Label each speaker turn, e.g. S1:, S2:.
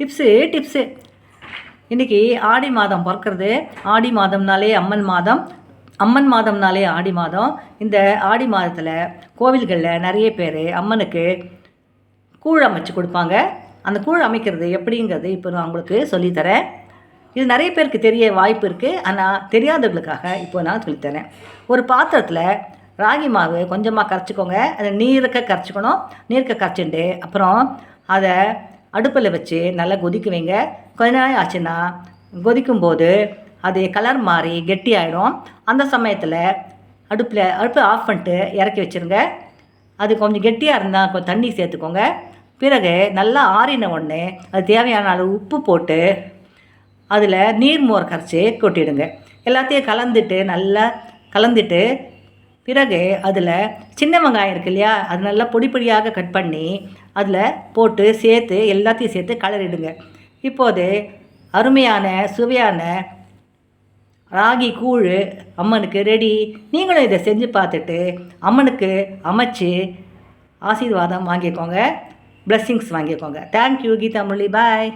S1: Tips tips இன்றைக்கி ஆடி மாதம் பிறக்கிறது. ஆடி மாதம்னாலே அம்மன் மாதம். அம்மன் மாதம்னாலே ஆடி மாதம். இந்த ஆடி மாதத்தில் கோவில்களில் நிறைய பேர் அம்மனுக்கு கூழ் அமைச்சு கொடுப்பாங்க. அந்த கூழ் அமைக்கிறது எப்படிங்கிறது இப்போ நான் உங்களுக்கு சொல்லித்தரேன். இது நிறைய பேருக்கு தெரிய வாய்ப்பு இருக்குது ஆனால் தெரியாதவர்களுக்காக இப்போ நான் சொல்லித்தரேன். ஒரு பாத்திரத்தில் ராகி மாவு கொஞ்சமாக கரைச்சிக்கோங்க. அதை நீருக்க கரைச்சிக்கணும். நீருக்க கரைச்சிட்டு அப்புறம் அதை அடுப்பில் வச்சு நல்லா கொதிக்க வைங்க. கொஞ்ச நேரம் ஆச்சுன்னா கொதிக்கும்போது அது கலர் மாறி கெட்டி ஆகிடும் அந்த சமயத்தில் அடுப்பில் அடுப்பை ஆஃப் பண்ணிட்டு இறக்கி வச்சுருங்க. அது கொஞ்சம் கெட்டியாக இருந்தால் கொஞ்சம் தண்ணி சேர்த்துக்கோங்க. பிறகு நல்லா ஆறின உடனே அது தேவையான அளவு உப்பு போட்டு அதில் நீர் மோர் கரைச்சி கொட்டிடுங்க. எல்லாத்தையும் கலந்துட்டு நல்லா கலந்துட்டு பிறகு அதில் சின்ன வெங்காயம் இருக்கு இல்லையா? அது நல்லா பொடி பொடியாக கட் பண்ணி அதில் போட்டு சேர்த்து எல்லாத்தையும் சேர்த்து கலரிடுங்க இப்போது அருமையான சுவையான ராகி கூழ் அம்மனுக்கு ரெடி நீங்களும் இதை செஞ்சு பார்த்துட்டு அம்மனுக்கு அமைச்சு ஆசீர்வாதம் வாங்கிக்கோங்க. ப்ளெஸ்ஸிங்ஸ் வாங்கிக்கோங்க. தேங்க்யூ கீதா முரளி. பாய்